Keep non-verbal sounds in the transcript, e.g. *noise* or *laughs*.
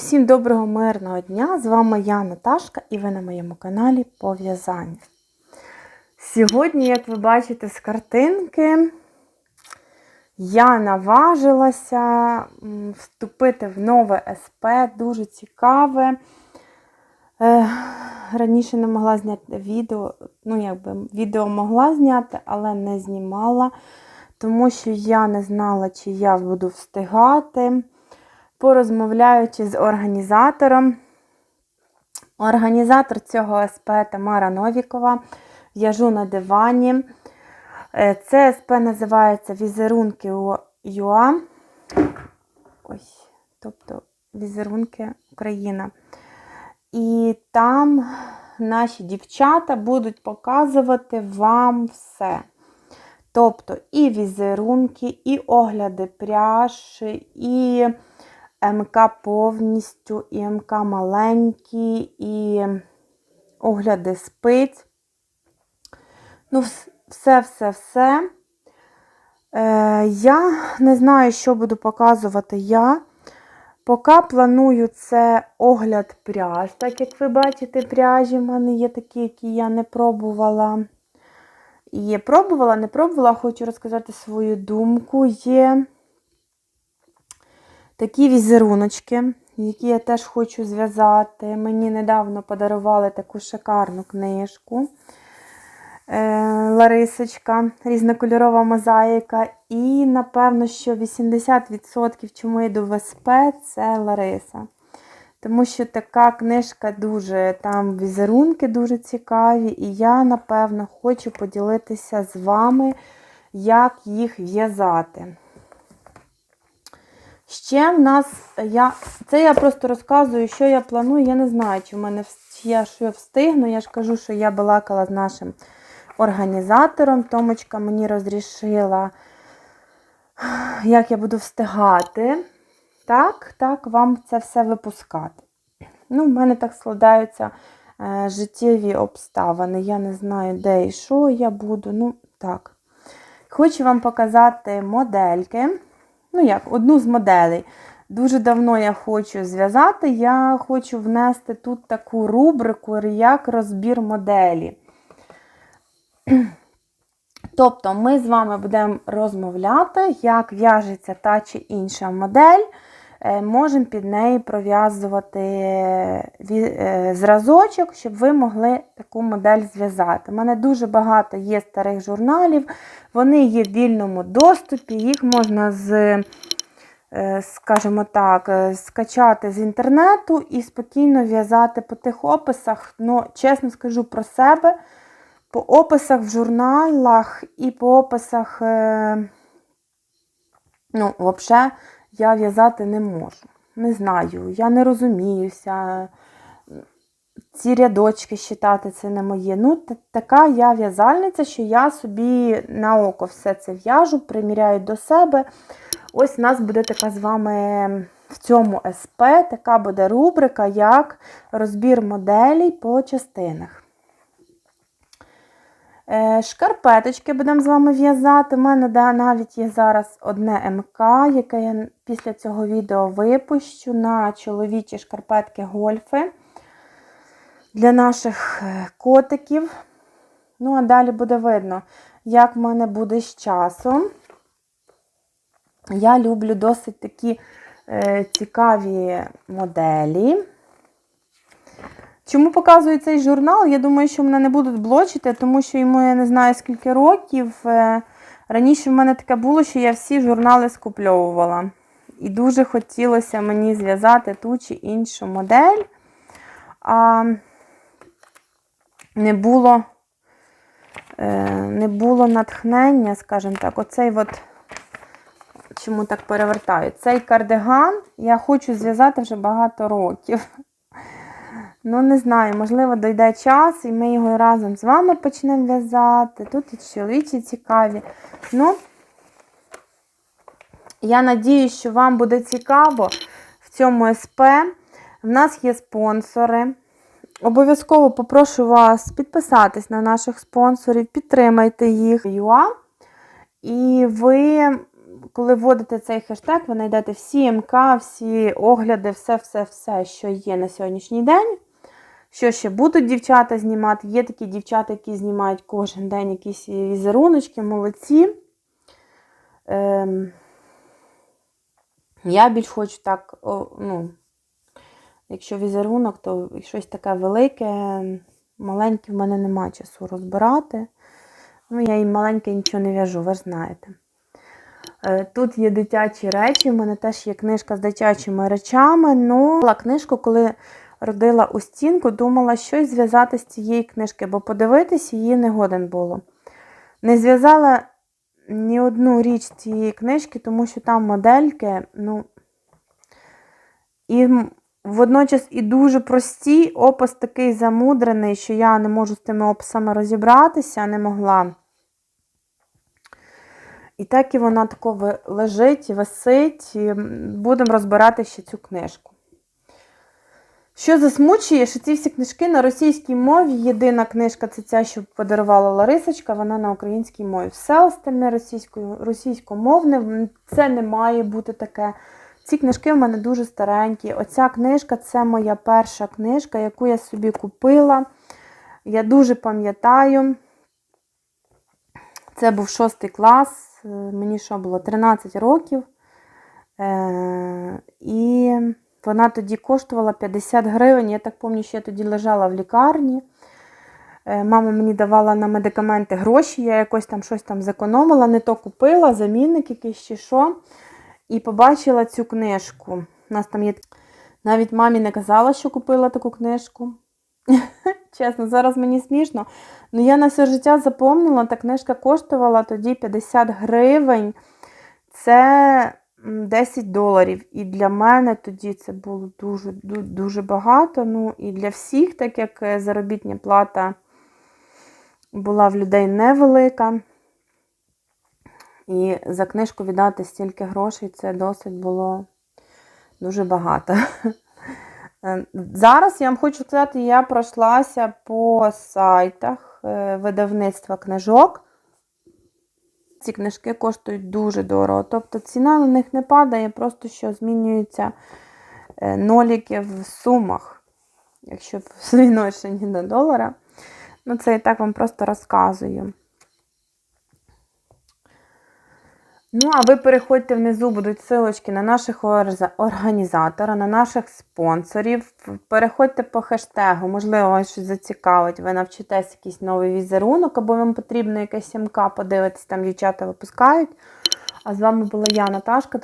Всім доброго мирного дня! З вами я, Наташка, і ви на моєму каналі по в'язанню. Сьогодні, як ви бачите з картинки, я наважилася вступити в нове СП, дуже цікаве. Е, Раніше не могла зняти відео, ну якби відео могла зняти, але не знімала, тому що я не знала, чи я буду встигати порозмовляючи з організатором. Організатор цього СП Тамара Новікова. В'яжу на дивані. Е, Це СП називається Візерунки ЮА. Ось, тобто Візерунки Україна. І там наші дівчата будуть показувати вам все. Тобто і візерунки, і огляди пряж, і МК повністю, і МК маленькі, і огляди спиць. Ну, все-все-все. Е, я не знаю, що буду показувати я. Поки планую це огляд пряж. Так як ви бачите, пряжі в мене є такі, які я не пробувала. Є пробувала, не пробувала, хочу розказати свою думку. Є такі візеруночки, які я теж хочу зв'язати. Мені недавно подарували таку шикарну книжку. Е, Ларисочка, різнокольорова мозаїка. І, напевно, що 80% чому йду в СП, це Лариса. Тому що така книжка дуже, там візерунки дуже цікаві, і я, напевно, хочу поділитися з вами, як їх в'язати. Ще в нас, я, це я просто розказую, що я планую. Я не знаю, чи в мене я що встигну. Я ж кажу, що я балакала з нашим організатором. Томочка мені розрішила, *sighs* як я буду встигати. Так, так, вам це все випускати. Ну, в мене так складаються е, життєві обставини. Я не знаю, де і що я буду. Ну, так. Хочу вам показати модельки. Ну, як, одну з моделей. Дуже давно я хочу зв'язати, я хочу внести тут таку рубрику, як розбір моделі. *clears throat* Тобто, ми з вами будемо розмовляти, як в'яжеться та чи інша модель. Можемо під неї пров'язувати зразочок, щоб ви могли таку модель зв'язати. У мене дуже багато є старих журналів, вони є в вільному доступі, їх можна з, скажімо так, скачати з інтернету і спокійно в'язати по тих описах. Ну, чесно скажу про себе, по описах в журналах і по описах, ну, взагалі, я в'язати не можу. Не знаю, я не розуміюся. Ці рядочки считати це не моє. Ну, така я в'язальниця, що я собі на око все це в'яжу, приміряю до себе. Ось у нас буде така з вами в цьому СП, така буде рубрика, як розбір моделей по частинах. Шкарпеточки будемо з вами в'язати. У мене навіть є зараз одне МК, яке я після цього відео випущу на чоловічі шкарпетки гольфи для наших котиків. Ну, а далі буде видно, як в мене буде з часом. Я люблю досить такі е, цікаві моделі. Чому показую цей журнал? Я думаю, що мене не будуть блочити, тому що йому я не знаю скільки років. Раніше в мене таке було, що я всі журнали скупльовувала. І дуже хотілося мені зв'язати ту чи іншу модель. А не було не було натхнення, скажімо так, оцей от, чому так перевертаю, цей кардиган я хочу зв'язати вже багато років. Ну, не знаю, можливо, дойде час, і ми його разом з вами почнемо в'язати. Тут і чоловічі цікаві. Ну, я надію, що вам буде цікаво в цьому СП. В нас є спонсори. Обов'язково попрошу вас підписатись на наших спонсорів, підтримайте їх. І ви коли вводите цей хештег, ви знайдете всі МК, всі огляди, все-все-все, що є на сьогоднішній день. Що ще будуть дівчата знімати? Є такі дівчата, які знімають кожен день якісь візеруночки, молодці. Ем, я більш хочу так, о, ну, якщо візерунок, то щось таке велике, маленьке в мене немає часу розбирати. Ну, я і маленьке нічого не в'яжу, ви ж знаєте. Е, Тут є дитячі речі, в мене теж є книжка з дитячими речами. Ну, книжку, коли родила у стінку, думала щось зв'язати з цієї книжки, бо подивитись її не годен було. Не зв'язала ні одну річ цієї книжки, тому що там модельки, ну, і водночас і дуже прості, опис такий замудрений, що я не можу з тими описами розібратися, не могла. І так і вона тако лежить, висить, і м, будемо розбирати ще цю книжку. Що засмучує, що ці всі книжки на російській мові. Єдина книжка це ця, що подарувала Ларисочка, вона на українській мові. Все остальне російською, російськомовне, це не має бути таке. Ці книжки в мене дуже старенькі. Оця книжка це моя перша книжка, яку я собі купила. Я дуже пам'ятаю. Це був шостий клас, е, мені що було 13 років. Е, і вона тоді коштувала 50 гривень. Я так пам'ятаю, що я тоді лежала в лікарні. Е, Мама мені давала на медикаменти гроші, я якось там щось там зекономила, не то купила, замінник якийсь чи що. І побачила цю книжку. У нас там є. Навіть мамі не казала, що купила таку книжку. *laughs* Чесно, зараз мені смішно. Ну, я на все життя запомнила, та книжка коштувала тоді 50 гривень. Це 10 доларів. І для мене тоді це було дуже, дуже багато. Ну, і для всіх, так як е, заробітня плата була в людей невелика. І за книжку віддати стільки грошей це досить було дуже багато. *laughs* Е, Зараз я вам хочу сказати, я пройшлася по сайтах е, видавництва книжок. Ці книжки коштують дуже дорого. Тобто ціна на них не падає, просто що змінюються е, ноліки в сумах, якщо в *laughs* свій до долара. Ну, це я так вам просто розказую. Ну, а ви переходьте внизу, будуть силочки на наших організатора, на наших спонсорів. Переходьте по хештегу, можливо, вас щось зацікавить. Ви навчитесь якийсь новий візерунок, або вам потрібно якась МК подивитись, там дівчата випускають. А з вами була я, Наташка.